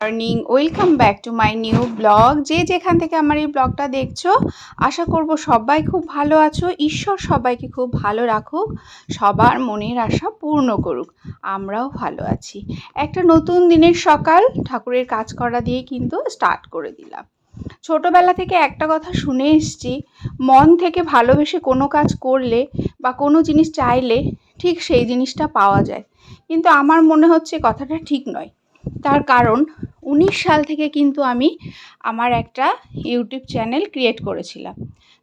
Morning welcome back to my new blog যে যেখান থেকে আমার এই ব্লগটা দেখছ, আশা করব সবাই খুব ভালো আছো। ঈশ্বর সবাইকে খুব ভালো রাখুক, সবার মনের আশা পূর্ণ করুক। আমরাও ভালো আছি। একটা নতুন দিনের সকাল, ঠাকুরের কাজ করা দিয়ে কিন্তু স্টার্ট করে দিলাম। ছোটোবেলা থেকে একটা কথা শুনে এসছি, মন থেকে ভালোবেসে কোনো কাজ করলে বা কোনো জিনিস চাইলে ঠিক সেই জিনিসটা পাওয়া যায়। কিন্তু আমার মনে হচ্ছে কথাটা ঠিক নয়। তার কারণ উনিশ সাল থেকে কিন্তু আমি আমার একটা ইউটিউব চ্যানেল ক্রিয়েট করেছিলাম।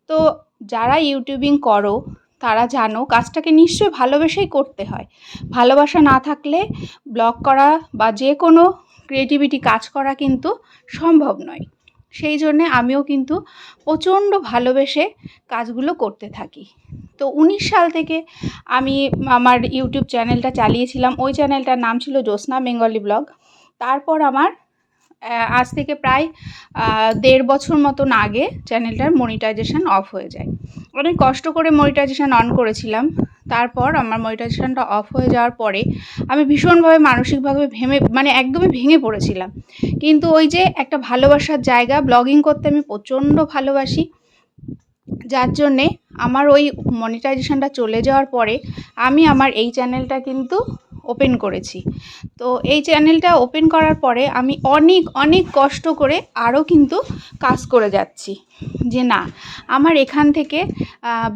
তো যারা ইউটিউবিং করো, তারা জানো কাজটাকে নিশ্চয়ই ভালোবেসেই করতে হয়। ভালোবাসা না থাকলে ব্লগ করা বা যে কোনো ক্রিয়েটিভিটি কাজ করা কিন্তু সম্ভব নয়। সেই জন্যে আমিও কিন্তু প্রচণ্ড ভালোবেসে কাজগুলো করতে থাকি। তো উনিশ সাল থেকে আমি আমার ইউটিউব চ্যানেলটা চালিয়েছিলাম। ওই চ্যানেলটার নাম ছিল জ্যোৎস্না বেঙ্গলি ব্লগ। তারপর আমার আজ থেকে প্রায় দেড় বছর মতন আগে চ্যানেলটার মনিটাইজেশান অফ হয়ে যায়। অনেক কষ্ট করে মনিটাইজেশান অন করেছিলাম। তারপর আমার মনিটাইজেশানটা অফ হয়ে যাওয়ার পরে আমি ভীষণভাবে, মানসিকভাবে ভেঙে মানে একদমই ভেঙে পড়েছিলাম। কিন্তু ওই যে একটা ভালোবাসার জায়গা, ব্লগিং করতে আমি প্রচণ্ড ভালোবাসি। যার জন্যে আমার ওই মনিটাইজেশানটা চলে যাওয়ার পরে আমি আমার এই চ্যানেলটা কিন্তু ওপেন করেছি। তো এই চ্যানেলটা ওপেন করার পরে আমি অনেক অনেক কষ্ট করে আরও কিন্তু কাজ করে যাচ্ছি। যে না, আমার এখান থেকে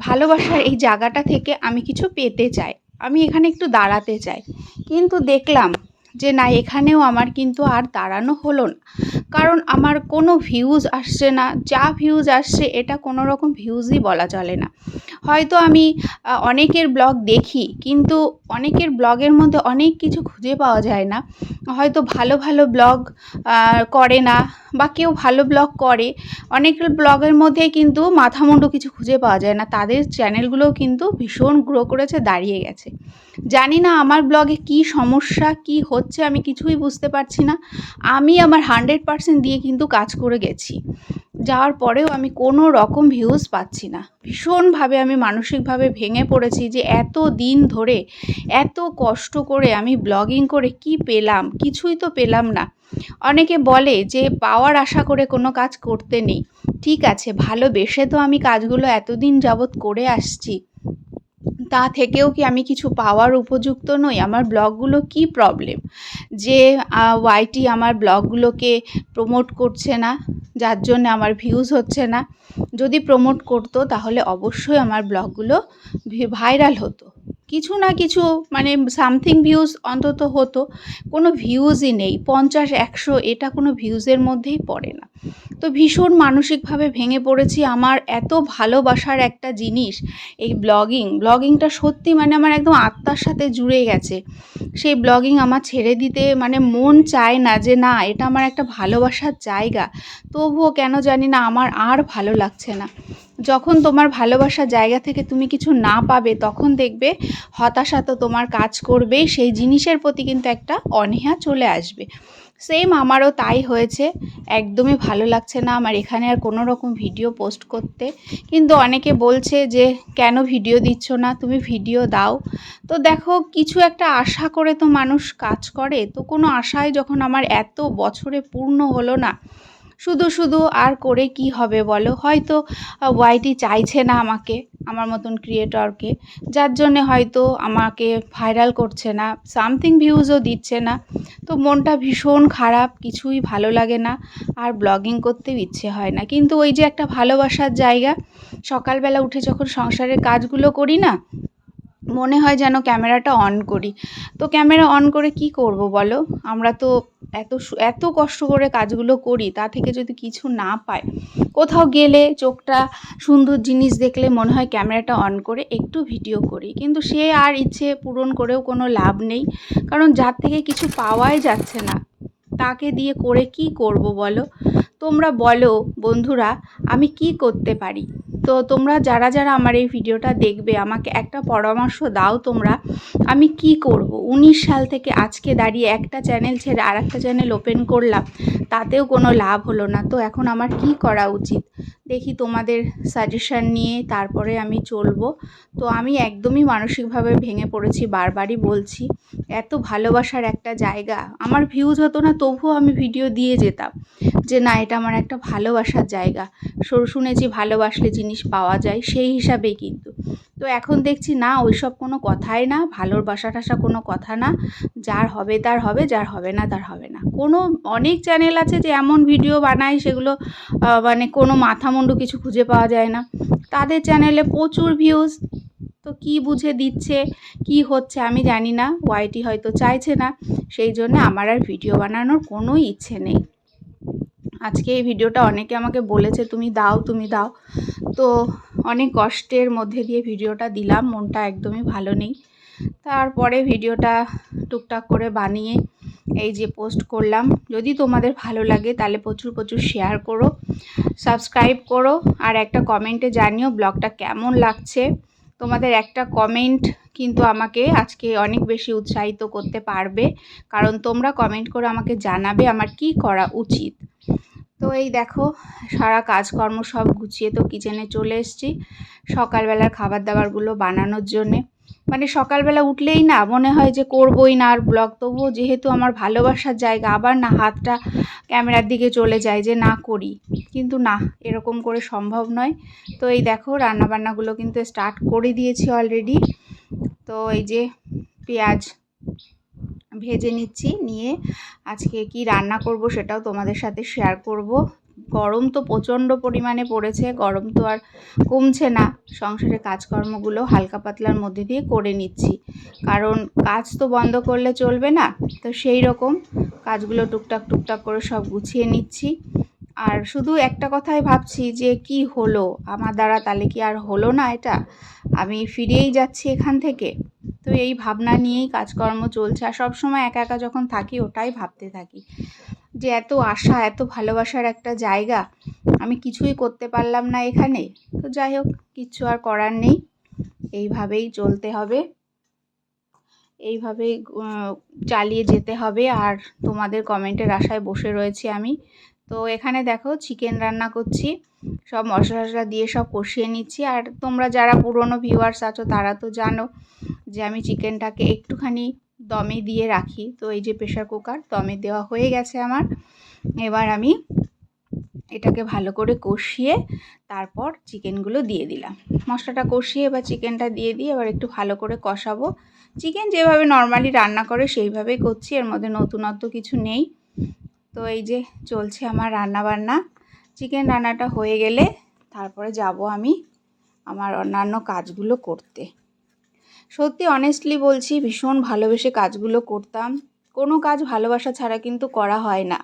ভালোবাসার এই জায়গাটা থেকে আমি কিছু পেতে চাই। আমি এখানে একটু দাঁড়াতে চাই। কিন্তু দেখলাম যে না, এখানেও আমার কিন্তু আর দাঁড়ানো হলো না। কারণ আমার কোনো ভিউজ আসছে না, যা ভিউজ আসছে এটা কোনো রকম ভিউজই বলা চলে না। হয়তো আমি অনেকের ব্লগ দেখি, কিন্তু অনেকের ব্লগের মধ্যে অনেক কিছু খুঁজে পাওয়া যায় না। হয়তো ভালো ভালো ব্লগ করে না, বা কেউ ভালো ব্লগ করে, অনেক ব্লগের মধ্যে কিন্তু মাথা মুন্ডু কিছু খুঁজে পাওয়া যায় না। তাদের চ্যানেলগুলোও কিন্তু ভীষণ গ্রো করেছে, দাঁড়িয়ে গেছে। জানি না আমার ব্লগে কি সমস্যা, কি হচ্ছে আমি কিছুই বুঝতে পারছি না। আমি আমার হান্ড্রেড পারসেন্ট দিয়ে কিন্তু কাজ করে গেছি। যাওয়ার পরেও আমি কোনো রকম ভিউজ পাচ্ছি না। ভীষণভাবে আমি মানসিকভাবে ভেঙে পড়েছি যে এত দিন ধরে, এত কষ্ট করে আমি ব্লগিং করে কি পেলাম? কিছুই তো পেলাম না। অনেকে বলে যে পাওয়ার আশা করে কোনো কাজ করতে নেই। ঠিক আছে ভালোবেসে তো আমি কাজগুলো এতদিন যাবৎ করে আসছি। তা থেকেও কি আমি কিছু পাওয়ার উপযুক্ত নই? আমার ব্লগগুলো কি প্রবলেম যে ওয়াইটি আমার ব্লগগুলোকে প্রমোট করছে না, যার জন্য আমার ভিউজ হচ্ছে না, যদি প্রমোট করতো তাহলে অবশ্যই আমার ব্লগগুলো ভাইরাল হতো। কিছু না কিছু মানে সামথিং ভিউজ অন্তত হতো, কোনো ভিউজই নেই, পঞ্চাশ, একশো, এটা কোনো ভিউজের মধ্যেই পড়ে না। তো ভীষণ মানসিকভাবে ভেঙে পড়েছি। আমার এত ভালোবাসার একটা জিনিস এই ব্লগিং। ব্লগিংটা সত্যি মানে আমার একদম আত্মার সাথে জুড়ে গেছে। সেই ব্লগিং আমার ছেড়ে দিতে মানে মন চায় না যে না, এটা আমার একটা ভালোবাসার জায়গা। তবুও কেন জানি না আমার আর ভালো লাগছে না। যখন তোমার ভালোবাসার জায়গা থেকে তুমি কিছু না পাবে, তখন দেখবে হতাশা তো তোমার কাজ করবেই, সেই জিনিসের প্রতি কিন্তু একটা অনীহা চলে আসবে। সেম আমারও তাই হয়েছে, একদমই ভালো লাগছে না আমার এখানে আর কোনো রকম ভিডিও পোস্ট করতে। কিন্তু অনেকে বলছে যে, কেন ভিডিও দিচ্ছ না? তুমি ভিডিও দাও। তো দেখো, কিছু একটা আশা করে তো মানুষ কাজ করে, তো কোনো আশায় যখন আমার এত বছরে পূর্ণ হলো না শুধু শুধু আর করে কি হবে বলো? হয়তো ওয়াইটি চাইছে না আমাকে, আমার মতন ক্রিয়েটরকে যার জন্যে হয়তো আমাকে ভাইরাল করছে না সামথিং ভিউজও দিচ্ছে না। তো মনটা ভীষণ খারাপ, কিছুই ভালো লাগে না, আর ব্লগিং করতে ইচ্ছে হয় না। কিন্তু ওই যে একটা ভালোবাসার জায়গা, সকালবেলা উঠে যখন সংসারের কাজগুলো করি না, মনে হয় যেন ক্যামেরাটা অন করি। তো ক্যামেরা অন করে কি করব বলো? আমরা তো এত এত কষ্ট করে কাজগুলো করি, তা থেকে যদি কিছু না পাই, কোথাও গেলে চোখটা সুন্দর জিনিস দেখলে মনে হয় ক্যামেরাটা অন করে একটু ভিডিও করি। কিন্তু সে আর ইচ্ছে পূরণ করেও কোনো লাভ নেই, কারণ যার থেকে কিছু পাওয়াই যাচ্ছে না। তাকে দিয়ে করে কি করব বলো? তোমরা বলো, বন্ধুরা, আমি কি করতে পারি? তো তোমরা যারা যারা আমার এই ভিডিওটা দেখবে, আমাকে একটা পরামর্শ দাও তোমরা, আমি কি করব? উনিশ সাল থেকে আজকে দাঁড়িয়ে একটা চ্যানেল ছেড়ে আর চ্যানেল ওপেন করলাম, তাতেও কোনো লাভ হলো না। তো এখন আমার কি করা উচিত? দেখি তোমাদের সাজেশান নিয়ে তারপরে আমি চলবো। তো আমি একদমই মানসিকভাবে ভেঙে পড়েছি, বারবারই বলছি। এত ভালোবাসার একটা জায়গা। আমার ভিউজ হতো না, তবুও আমি ভিডিও দিয়ে যেতাম যে না, এটা আমার একটা ভালোবাসার জায়গা। শুনেছি ভালোবাসলে জিনিস পাওয়া যায়, সেই হিসাবেই কিন্তু। তো এখন দেখছি, না, ওইসব কোনো কথাই না ভালোবাসা টাসা কোনো কথা না, যার হবে তার হবে, যার হবে না তার হবে না। কোনো, অনেক চ্যানেল আছে যে এমন ভিডিও বানায় সেগুলো মানে কোনো মাথা মুন্ডু কিছু খুঁজে পাওয়া যায় না। তাদের চ্যানেলে প্রচুর ভিউজ তো কি বুঝে দিচ্ছে, কি হচ্ছে আমি জানি না ওয়াইটি হয়তো চাইছে না, সেই জন্য আমার আর ভিডিও বানানোর কোনো ইচ্ছে নেই। আজকে এই ভিডিওটা অনেকে আমাকে বলেছে, তুমি দাও তুমি দাও। তো অনেক কষ্টের মধ্যে দিয়ে ভিডিওটা দিলাম, মনটা একদমই ভালো নেই। তারপরে ভিডিওটা টুকটাক করে বানিয়ে এই যে পোস্ট করলাম। যদি তোমাদের ভালো লাগে তাহলে প্রচুর প্রচুর শেয়ার করো, সাবস্ক্রাইব করো, আর একটা কমেন্টে জানিও ব্লগটা কেমন লাগছে। তোমাদের একটা কমেন্ট কিন্তু আমাকে আজকে অনেক বেশি উৎসাহিত করতে পারবে, কারণ তোমরা কমেন্ট করে আমাকে জানাবে আমার কি করা উচিত। তো এই দেখো, সারা কাজকর্ম সব গুছিয়ে তো কিচেনে চলে এসেছি। সকালবেলার খাবার দাবারগুলো বানানোর জন্যে। মানে সকালবেলা উঠলেই না মনে হয় যে করবই না আর ব্লগ তবুও যেহেতু আমার ভালোবাসার জায়গা, আবার না হাতটা ক্যামেরার দিকে চলে যায় যে না করি। কিন্তু না, এরকম করে সম্ভব নয়। তো এই দেখো, রান্নাবান্নাগুলো কিন্তু স্টার্ট করে দিয়েছি অলরেডি তো এই যে পেঁয়াজ ভেজে নিচ্ছি, নিয়ে আজকে কি রান্না করব সেটাও তোমাদের সাথে শেয়ার করব। গরম তো প্রচণ্ড পরিমাণে পড়েছে, গরম তো আর কমছে না। সংসারের কাজকর্মগুলো হালকা পাতলার মধ্যে দিয়ে করে নিচ্ছি। কারণ কাজ তো বন্ধ করলে চলবে না, তো সেই রকম কাজগুলো টুকটাক টুকটাক করে সব গুছিয়ে নিচ্ছি। আর শুধু একটা কথাই ভাবছি যে কি হলো? আমার দ্বারা তাহলে কি আর হলো না এটা? আমি ফিরেই যাচ্ছি এখান থেকে। তো এই ভাবনা নিয়েই কাজকর্ম চলছে। আর সবসময় একা একা যখন থাকি, ওটাই ভাবতে থাকি। যে এত আশা, এত ভালোবাসার একটা জায়গা আমি কিছুই করতে পারলাম না এখানে। তো যাই হোক, কিচ্ছু আর করার নেই। এইভাবেই চলতে হবে। এইভাবেই চালিয়ে যেতে হবে। আর তোমাদের কমেন্টের আশায় বসে রয়েছি আমি। তো এখানে দেখো চিকেন রান্না করছি। সব মশলা টশলা দিয়ে সব কষিয়ে নিচ্ছি। আর তোমরা যারা পুরনো ভিউয়ার্স আছো, তারা তো জানো যে আমি চিকেনটাকে একটুখানি দমে দিয়ে রাখি। তো এই যে প্রেশার কুকার দমে দেওয়া হয়ে গেছে আমার। এবার আমি এটাকে ভালো করে কষিয়ে তারপর চিকেনগুলো দিয়ে দিলাম। মশলাটা কষিয়ে এবার চিকেনটা দিয়ে দিয়ে এবার একটু ভালো করে কষাবো। চিকেন যেভাবে নর্মালি রান্না করে, সেইভাবেই করছি। এর মধ্যে নতুনত্ব কিছু নেই। তো এই যে চলছে আমার রান্না বান্না চিকেন রান্নাটা হয়ে গেলে তারপরে যাব আমি আমার অন্যান্য কাজগুলো করতে। সত্যি অনেস্টলি বলছি, ভীষণ ভালোবেসে কাজগুলো করতাম। কোনো কাজ ভালোবাসা ছাড়া কিন্তু করা হয় না।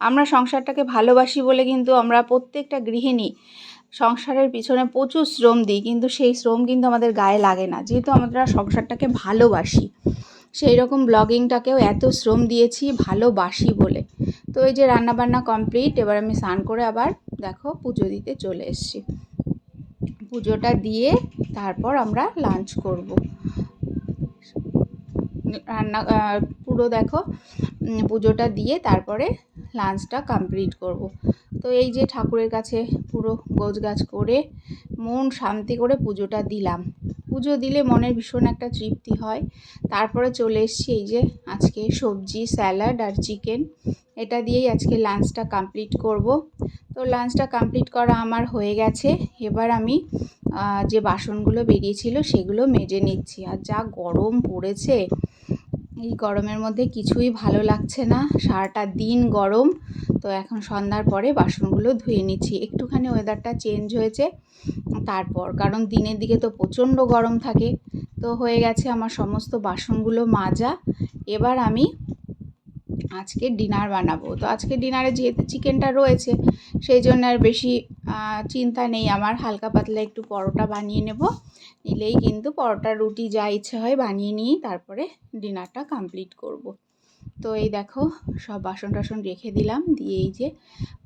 আমরা সংসারটাকে ভালোবাসি বলে কিন্তু আমরা প্রত্যেকটা গৃহিণী সংসারের পিছনে প্রচুর শ্রম দিই, কিন্তু সেই শ্রম কিন্তু আমাদের গায়ে লাগে না। যেহেতু আমরা সংসারটাকে ভালোবাসি সেই রকম ব্লগিংটাকেও এত শ্রম দিয়েছি ভালোবাসি বলে। তো এই যে রান্নাবান্না কমপ্লিট, এবার আমি স্নান করে আবার দেখো পুজো দিতে চলে এসছি। পুজোটা দিয়ে তারপর আমরা লাঞ্চ করব। রান্না পুরো দেখো পুজোটা দিয়ে তারপরে লাঞ্চটা কমপ্লিট করব। তো এই যে ঠাকুরের কাছে পুরো গোছ গাছ করে মন শান্তি করে পুজোটা দিলাম। পুজো দিলে মনের ভীষণ একটা তৃপ্তি হয়। তারপরে চলে এসছি এই যে আজকে সবজি, স্যালাড আর চিকেন। এটা দিয়েই আজকে লাঞ্চটা কমপ্লিট করব। তো লাঞ্চটা কমপ্লিট করা আমার হয়ে গেছে। এবার আমি যে বাসনগুলো বেরিয়েছিল সেগুলো মেজে নিচ্ছি। আর যা গরম পড়েছে, এই গরমের মধ্যে কিছুই ভালো লাগছে না। সারাটা দিন গরম। তো এখন সন্ধ্যার পরে বাসনগুলো ধুয়ে নিচ্ছি। একটুখানি ওয়েদারটা চেঞ্জ হয়েছে, তারপর, কারণ দিনের দিকে তো প্রচণ্ড গরম থাকে, তো হয়ে গেছে আমার সমস্ত বাসনগুলো মাজা। এবার আমি আজকে ডিনার বানাবো। তো আজকে ডিনারে যেহেতু চিকেনটা রয়েছে, সেই জন্য আর বেশি চিন্তা নেই। আমার হালকা পাতলা একটু পরোটা বানিয়ে নেব। নিলেই কিন্তু পরোটা রুটি যা ইচ্ছে হয় বানিয়ে নিয়ে তারপরে ডিনারটা কমপ্লিট করব। তো এই দেখো, সব বাসন টাসন রেখে দিলাম, দিয়ে এই যে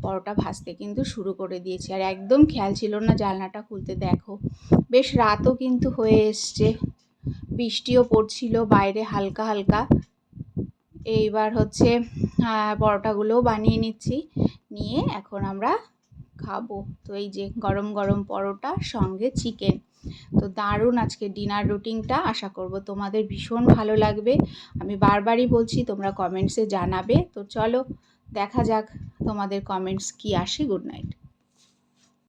পরোটা ভাজতে কিন্তু শুরু করে দিয়েছি। আর একদম খেয়াল ছিল না জানলাটা খুলতে, দেখো। বেশ রাতও কিন্তু হয়ে এসছে, বৃষ্টিও পড়ছিল বাইরে হালকা হালকা। এইবার হচ্ছে পরোটাগুলোও বানিয়ে নিচ্ছি, নিয়ে এখন আমরা খাব। তো এই যে গরম গরম পরোটা, সঙ্গে চিকেন তো দারুণ আজকে ডিনার রুটিনটা আশা করব তোমাদের ভীষণ ভালো লাগবে। আমি বারবারই বলছি, তোমরা কমেন্টসে জানাবে। তো চলো, দেখা যাক তোমাদের কমেন্টস কি আসে গুড নাইট